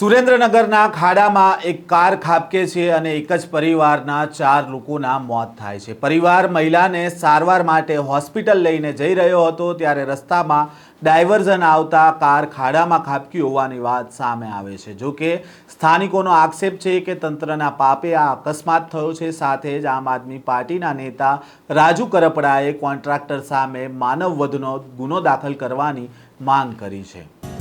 સુરેન્દ્રનગરના ખાડામાં એક કાર ખાબકે છે અને એક જ પરિવારના ચાર લોકોના મોત થાય છે. પરિવાર મહિલાને સારવાર માટે હોસ્પિટલ લઈને જઈ રહ્યો હતો ત્યારે રસ્તામાં ડાયવર્ઝન આવતા કાર ખાડામાં ખાબકી હોવાની વાત સામે આવે છે. જો કે સ્થાનિકોનો આક્ષેપ છે કે તંત્રના પાપે આ અકસ્માત થયો છે. સાથે જ આમ આદમી પાર્ટીના નેતા રાજુ કરપડાએ કોન્ટ્રાક્ટર સામે માનવવધનો ગુનો દાખલ કરવાની માંગ કરી છે.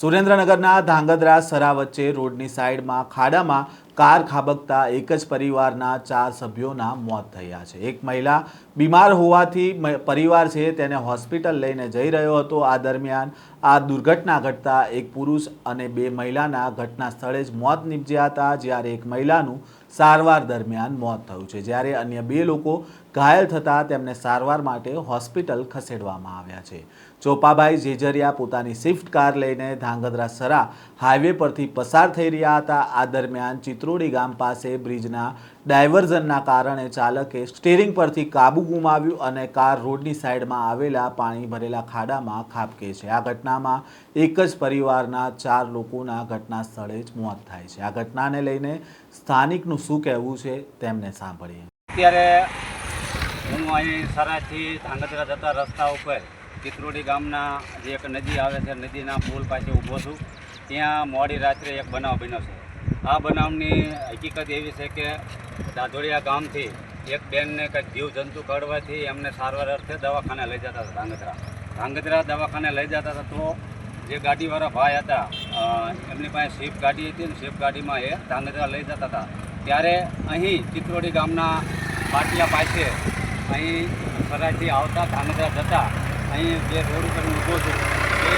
સુરેન્દ્રનગરના ધાંગધ્રા સરા વચ્ચે રોડની સાઈડમાં ખાડામાં કાર ખાબકતા એક જ પરિવારના ચાર સભ્યોના મોત થયા છે. એક મહિલા બીમાર હોવાથી પરિવાર છે તેને હોસ્પિટલ લઈને જઈ રહ્યો હતો. આ દરમિયાન આ દુર્ઘટના ઘટતા એક પુરુષ અને બે મહિલાના ઘટના સ્થળે જ મોત નીપજ્યા હતા, જ્યારે એક મહિલાનું સારવાર દરમિયાન મોત થયું છે. જ્યારે અન્ય બે લોકો ઘાયલ થતાં તેમને સારવાર માટે હોસ્પિટલ ખસેડવામાં આવ્યા છે. ચોપાભાઈ જેજરિયા પોતાની સ્વિફ્ટ કાર લઈને ધાંગધ્રા સરા હાઈવે પરથી પસાર થઈ રહ્યા હતા. આ દરમિયાન ચિત્રોડી ગામ પાસે બ્રિજના ડાયવર્ઝનના કારણે ચાલકે સ્ટીરિંગ પરથી કાબુ ગુમાવ્યું અને કાર રોડની સાઈડમાં આવેલા પાણી ભરેલા ખાડામાં ખાબકે છે. આ ઘટનામાં એક જ પરિવારના ચાર લોકોના ઘટના સ્થળે જ મોત થાય છે. આ ઘટનાને લઈને સ્થાનિકનું શું કહેવું છે, તેમને સાંભળીએ. અત્યારે હું અહીં સરાજથી ધાંગધ્રા જતા રસ્તા ઉપર ચિત્રોડી ગામના જે એક નદી આવે છે, નદીના પુલ પાસે ઊભો છું. ત્યાં મોડી રાત્રે એક બનાવ બન્યો છે. આ બનાવની હકીકત એવી છે કે દાધોડિયા ગામથી એક બેનને કંઈક જીવજંતુ કડવાથી એમને સારવાર અર્થે દવાખાને લઈ જતા હતા ધાંગધ્રા. ધાંગધ્રા દવાખાને લઈ જતા હતા તો જે ગાડીવાળા ભાઈ હતા એમની પાસે સ્વિફ્ટ ગાડી હતી ને સ્વિફ્ટ ગાડીમાં એ ધાંગધ્રા લઈ જતા હતા. ત્યારે અહીં ચિત્રોડી ગામના પાટિયા પાસે અહીં સરાઈથી આવતા ધાંગધ્રા જતા અહીં જે રોડ ઉપર ઊભો છું, એ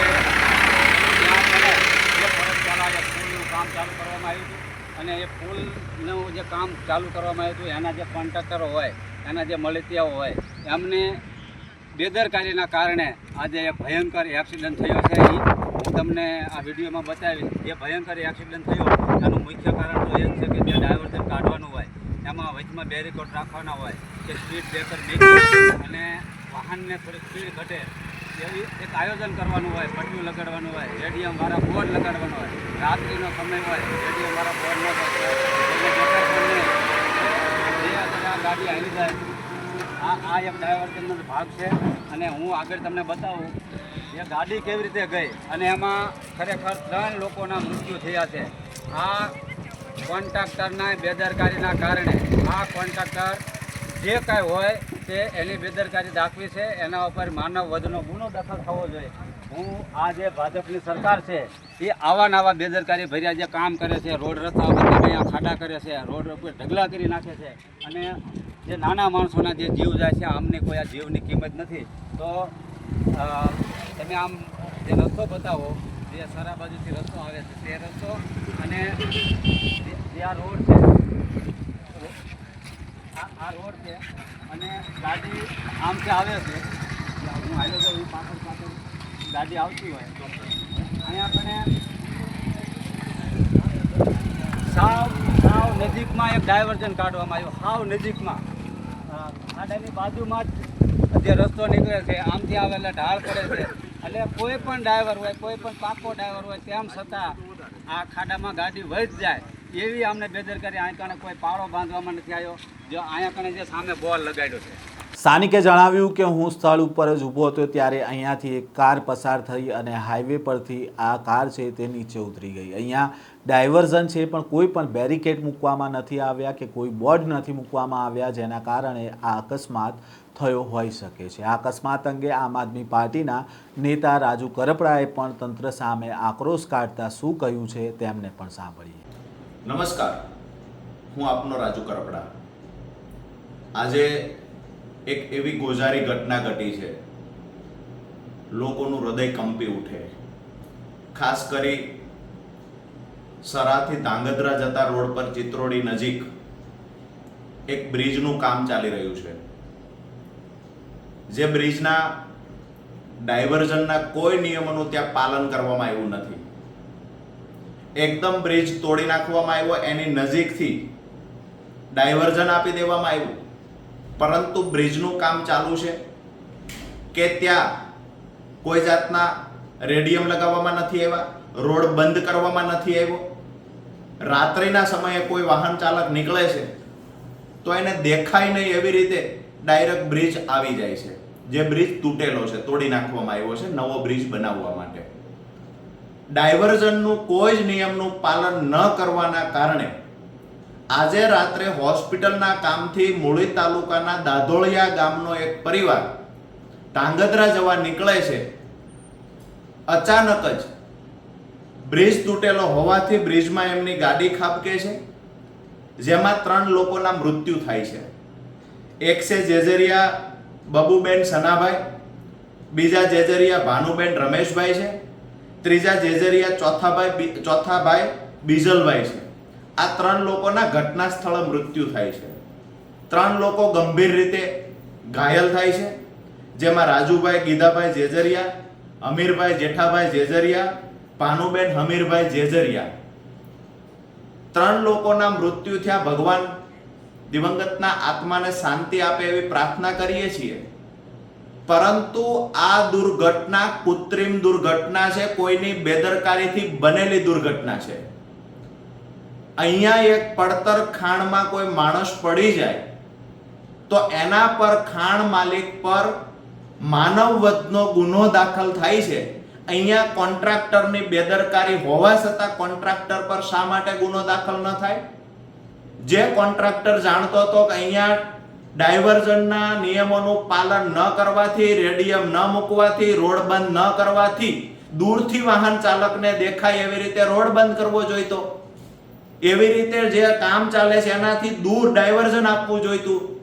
કામ ચાલુ કરવામાં આવ્યું હતું. અને એ પુલનું જે કામ ચાલુ કરવામાં આવ્યું હતું, એના જે કોન્ટ્રાક્ટરો હોય, એના જે મળતિયાઓ હોય, એમને બેદરકારીના કારણે આજે એ ભયંકર એક્સિડન્ટ થયો છે. હું તમને આ વિડીયોમાં બતાવીશ, જે ભયંકર એક્સિડન્ટ થયો, એનું મુખ્ય કારણ તો એ છે કે જે ડાયવર્ઝન કાઢવાનું એમાં વચમાં બેરીકોટ રાખવાના હોય કે સ્પીડ બ્રેકર મેકી અને વાહનને થોડીક સ્પીડ ઘટે એવી એક આયોજન કરવાનું હોય પટ્ટીઓ લગાડવાનું હોય, રેડિયમ વાળા બોર્ડ લગાડવાનો હોય, રાત્રિનો સમય હોય, રેડિયમ વાળા બોર્ડ ન હોય. નહીં. ગાડી આવી જાય. આ આ એક ડાયવર્ટનનો ભાગ છે અને હું આગળ તમને બતાવું એ ગાડી કેવી રીતે ગઈ અને એમાં ખરેખર ત્રણ લોકોના મૃત્યુ થયા છે. આ કોન્ટ્રાક્ટરના બેદરકારીના કારણે આ કોન્ટ્રાક્ટર જે કાંઈ હોય તે એની બેદરકારી દાખવી છે. એના ઉપર માનવ વધનો ગુનો દાખલ થવો જોઈએ. હું આ જે ભાજપની સરકાર છે, એ આવા નવા બેદરકારી ભર્યા જે કામ કરે છે, રોડ રસ્તા ઉપર અહીંયા ખાડા કરે છે, રોડ ઉપર ઢગલા કરી નાખે છે અને જે નાના માણસોના જે જીવ જાય છે, આમને કોઈ આ જીવની કિંમત નથી. તો તમે આમ જે રસ્તો બતાવો જે સરા બાજુથી રસ્તો આવે છે, તે રસ્તો અને જે- આ રોડ છે, આ રોડ છે અને ગાડી આમથી આવે છે, હું આવ્યો તો હું પાછળ પાછળ ગાડી આવતી હોય અહીંયા આપણે સાવ સાવ નજીકમાં એક ડાયવર્ઝન કાઢવામાં આવ્યું, સાવ નજીકમાં. ખાડાની બાજુમાં જ જે રસ્તો નીકળે છે આમથી આવેલા ઢાળ પડે છે. એટલે કોઈ પણ ડ્રાઈવર હોય, કોઈ પણ પાકો ડ્રાઈવર હોય, તેમ છતાં આ ખાડામાં ગાડી વહી જાય. એવી અમને બેદરકારી અહીંયા કણે કોઈ પાળો બાંધવામાં નથી આવ્યો. જો અહીંયા કણે જે સામે બોલ લગાડ્યો છે. સ્થાનિકે જણાવ્યું કે હું સ્થળ ઉપર જ ઊભો હતો ત્યારે અહીંયાથી એક કાર પસાર થઈ અને હાઈવે પરથી આ કાર છે તે નીચે ઉતરી ગઈ. અહીંયા ડાયવર્ઝન છે પણ કોઈ પણ બેરિકેડ મૂકવામાં નથી આવ્યા કે કોઈ બોર્ડ નથી મૂકવામાં આવ્યા જેના કારણે આ અકસ્માત થયો હોઈ શકે છે. આ અકસ્માત અંગે આમ આદમી પાર્ટીના નેતા રાજુ કરપડાએ પણ તંત્ર સામે આક્રોશ કાઢતા શું કહ્યું છે તેમને પણ સાંભળીએ. નમસ્કાર. હું આપનો રાજુ કરપડા. આજે એક એવી ગોઝારી ઘટના ઘટી છે. લોકોનું હૃદય કંપી ઉઠે ખાસ કરી સરાથી ધાંગધ્રા જતા રોડ પર ચિત્રોડી નજીક એક બ્રિજનું કામ ચાલી રહ્યું છે. જે બ્રિજના ડાયવર્ઝનના કોઈ નિયમોનું ત્યાં પાલન કરવામાં આવ્યું નથી. એકદમ બ્રિજ તોડી નાખવામાં આવ્યો, એની નજીકથી ડાયવર્ઝન આપી દેવામાં આવ્યું. પરંતુ બ્રિજનું કામ ચાલુ છે કે ત્યાં કોઈ જાતના રેડિયમ લગાવવામાં નથી આવ્યા, રોડ બંધ કરવામાં નથી આવ્યો, રાત્રિના સમયે કોઈ વાહન ચાલક નીકળે છે, તો એને દેખાય નહીં એવી રીતે ડાયરેક્ટ બ્રિજ આવી જાય છે. જે બ્રિજ તૂટેલો છે, તોડી નાખવામાં આવ્યો છે, નવો બ્રિજ બનાવવા માટે. ડાયવર્ઝનનું કોઈ જ નિયમનું પાલન ન કરવાના કારણે આજે રાત્રે હોસ્પિટલના કામથી મૂળી તાલુકાના દાધોળિયા ગામનો એક પરિવાર ધાંગધ્રા જવા નીકળે છે. અચાનક જ બ્રિજ તૂટેલો હોવાથી બ્રિજમાં એમની ગાડી ખાબકે છે, જેમાં ત્રણ લોકોના મૃત્યુ થાય છે. એક છે જેજરિયા બબુબેન સનાભાઈ, બીજા જેજરિયા ભાનુબેન રમેશભાઈ છે, ત્રીજા જેજરિયા ચોથાભાઈ ચોથા ચોથાભાઈ બીજલભાઈ છે. આ ત્રણ લોકોના ઘટના સ્થળે મૃત્યુ થાય છે. ત્રણ લોકો ગંભીર રીતે ઘાયલ થાય છે. જેમાં રાજુભાઈ ગીધાભાઈ જેજરિયા, અમીરભાઈ જેઠાભાઈ જેજરિયા ભાનુબેન હમીરભાઈ જેજરિયા. ત્રણ લોકોના મૃત્યુ થયા ભગવાન દિવંગતના આત્માને શાંતિ આપે એવી પ્રાર્થના કરીએ છીએ. પરંતુ આ દુર્ઘટના કૃત્રિમ દુર્ઘટના છે, કોઈની બેદરકારીથી બનેલી દુર્ઘટના છે. અહીંયા એક પડતર ખાણમાં કોઈ માણસ પડી જાય, તો એના પર ખાણ માલિક પર માનવ વધનો ગુનો દાખલ થાય છે. અહીંયા કોન્ટ્રાક્ટરની બેદરકારી હોવા છતાં કોન્ટ્રાક્ટર પર શા માટે ગુનો દાખલ ન થાય? જે કોન્ટ્રાક્ટર જાણતો હતો કે અહીંયા ડાયવર્ઝનના નિયમોનું પાલન ન કરવાથી, રેડિયમ ન મૂકવાથી, રોડ બંધ ન કરવાથી દૂરથી વાહન ચાલકને દેખાય એવી રીતે રોડ બંધ કરવો જોઈતો. એવી રીતે જે કામ ચાલે છે, એનાથી દૂર ડાયવર્ઝન આપવું જોઈતું.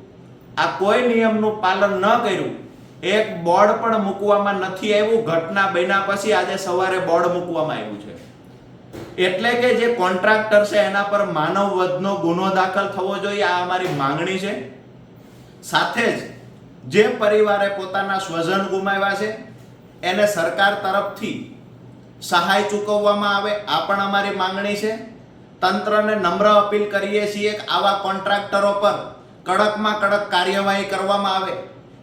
આ કોઈ નિયમનું પાલન ન કર્યું. એક બોર્ડ પણ મૂકવામાં નથી આવ્યું. ઘટના બન્યા પછી આજે સવારે બોર્ડ મૂકવામાં આવ્યું છે. એટલે કે જે કોન્ટ્રાક્ટર છે, એના પર માનવ વધનો ગુનો દાખલ થવો જોઈએ, આ અમારી માંગણી છે. સાથે જ જે પરિવારે પોતાના સ્વજન ગુમાવ્યા છે, એને સરકાર તરફથી સહાય ચૂકવવામાં આવે, આ પણ અમારી માંગણી છે. તંત્રને નમ્ર અપીલ કરીએ છીએ આવા કોન્ટ્રાક્ટરો પર કડકમાં કડક કાર્યવાહી કરવામાં આવે.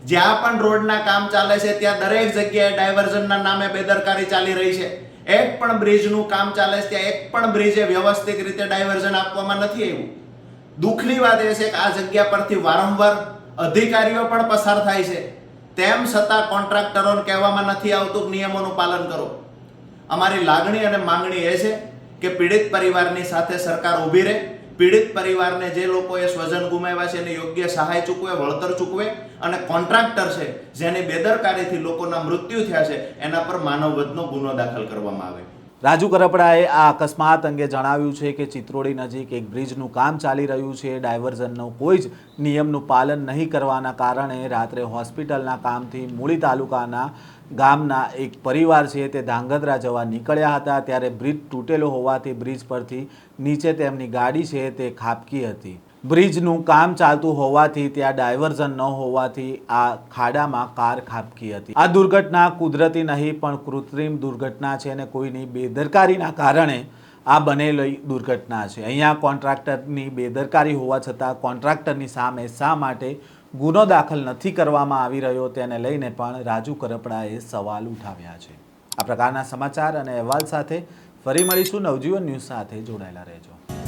જ્યાં પણ રોડના કામ ચાલે છે, ત્યાં દરેક જગ્યાએ ડાયવર્ઝનના નામે બેદરકારી ચાલી રહી છે. એક પણ બ્રિજનું કામ ચાલે છે, ત્યાં એક પણ બ્રિજે વ્યવસ્થિત રીતે ડાયવર્ઝન આપવામાં નથી આવ્યું. દુઃખની વાત એ છે કે આ જગ્યા પરથી વારંવાર અધિકારીઓ પણ પસાર થાય છે. તેમ છતાં કોન્ટ્રાક્ટરોને કહેવામાં નથી આવતું નિયમોનું પાલન કરો. અમારી લાગણી અને માંગણી એ છે કે પીડિત પરિવારની સાથે સરકાર ઊભી રહે, પીડિત પરિવારને જે લોકોએ સ્વજન ગુમાવ્યા છે એને યોગ્ય સહાય ચૂકવે, વળતર ચૂકવે અને કોન્ટ્રાક્ટર છે, જેની બેદરકારીથી લોકોના મૃત્યુ થયા છે, એના પર માનવવધનો ગુનો દાખલ કરવામાં આવે. રાજુ કરપડાએ આ અકસ્માત અંગે જણાવ્યું છે કે ચિત્રોડી નજીક એક બ્રિજનું કામ ચાલી રહ્યું છે. ડાયવર્ઝનનું કોઈ જ નિયમનું પાલન નહીં કરવાના કારણે રાત્રે હોસ્પિટલના કામથી મૂળી તાલુકાના ગામના એક પરિવાર છે તે ધાંગધ્રા જવા નીકળ્યા હતા. ત્યારે બ્રિજ તૂટેલો હોવાથી બ્રિજ પરથી નીચે તેમની ગાડી છે તે ખાબકી હતી. બ્રિજનું કામ ચાલતું હોવાથી ત્યાં ડાયવર્ઝન ન હોવાથી આ ખાડામાં કાર ખાબકી હતી. આ દુર્ઘટના કુદરતી નહીં, પણ કૃત્રિમ દુર્ઘટના છે અને કોઈની બેદરકારીના કારણે આ બનેલી દુર્ઘટના છે. અહીંયા કોન્ટ્રાક્ટરની બેદરકારી હોવા છતાં કોન્ટ્રાક્ટરની સામે શા માટે ગુનો દાખલ નથી કરવામાં આવી રહ્યો તેને લઈને પણ રાજુ કરપડાએ સવાલ ઉઠાવ્યા છે. આ પ્રકારના સમાચાર અને અહેવાલ સાથે ફરી મળીશું. નવજીવન ન્યૂઝ સાથે જોડાયેલા રહેજો.